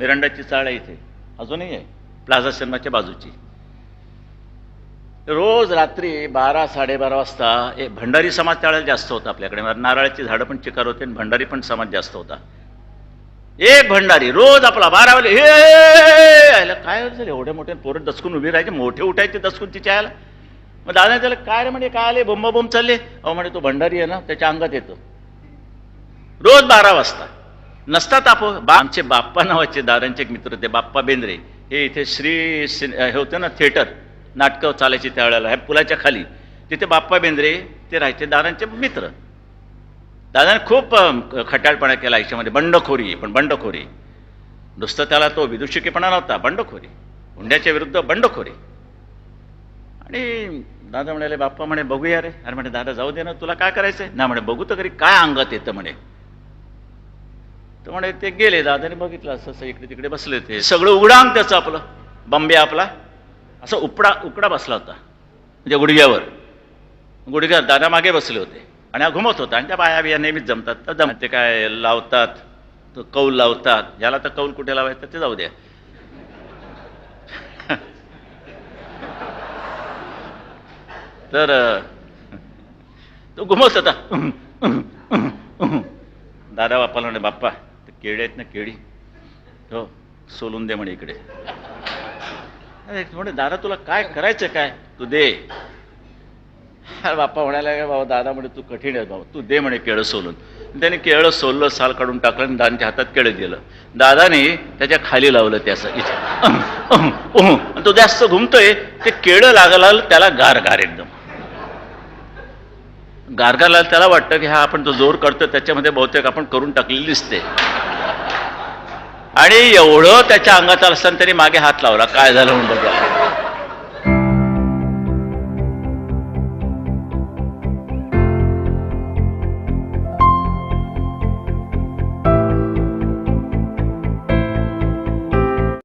मिरांडाची चाळ आहे इथे. अजूनही आहे. प्लाझा सिनेमाच्या बाजूची. रोज रात्री बारा साडेबारा वाजता एक भंडारी समाज त्यावेळेला जास्त होता आपल्याकडे. म्हणजे नारळाची झाडं पण चिकार होते आणि भंडारी पण समाज जास्त होता. एक भंडारी रोज आपला बारा वाजले हे काय झालं? एवढ्या मोठे पोरं दचकून उभी राहायचे मोठे उठायचे दचकून तिच्या आयला मग दादा त्याला काय रे म्हणे काय आले? बोंबा बोंब चालले? अहो म्हणे तो भंडारी आहे ना त्याच्या अंगात येतो. रोज बारा वाजता. नसतात आपण बा आमचे बाप्पा नावाचे दादांचे एक मित्र होते बाप्पा बेंद्रे. हे इथे श्री हे होते ना थिएटर. नाटकं चालायची त्यावेळेला ह्या पुलाच्या खाली. तिथे बाप्पा बेंद्रे ते राहायचे दादांचे मित्र. दादाने खूप खटाळपणा केला आयुष्यामध्ये. बंडखोरी पण बंडखोरी. नुसतं त्याला तो विदुषकीपणा नव्हता बंडखोरी. हुंड्याच्या विरुद्ध बंडखोरी. आणि दादा म्हणाले बाप्पा म्हणे बघूया रे. अरे म्हणे दादा जाऊ दे ना तुला काय करायचं आहे ना म्हणे बघू तर घरी काय अंगात येतं म्हणे. तर म्हणे ते गेले दादाने बघितलं असं असं इकडे तिकडे बसले होते सगळं उघडांग त्याचं आपलं. बंबे आपला. असा उपडा उकडा बसला होता. म्हणजे गुडघ्यावर. गुडघ्यात दादा मागे बसले होते. आणि हा घुमत होता. आणि त्या बाया बिया नेहमीच जमतात. तर जम ते काय लावतात? तो कौल लावतात. ह्याला तर कौल कुठे लावायचं? ते जाऊ द्या. तर तो घुमत होता. दादा बाप्पाला म्हणे बाप्पा ते केळी आहेत ना केळी हो सोलून दे म्हणे इकडे म्हणे दादा तुला काय करायचं काय तू दे बाप्पा म्हणाला बाबा दादा म्हणे तू कठीण आहे बाबा तू दे म्हणे केळं सोलून त्याने केळं सोललं साल काढून टाकलं आणि दादांच्या हातात केळं दिलं दादाने त्याच्याखाली लावलं त्याचं असं इथे आणि तो जास्त घुमतोय ते केळं लागलं त्याला गार गार एकदम गारगारला त्याला वाटतं की हा आपण जो जोर करतो त्याच्यामध्ये बहुतेक आपण करून टाकलेली दिसते. आणि एवढं त्याच्या अंगात असताना त्यांनी मागे हात लावला. काय झालं म्हणून बघा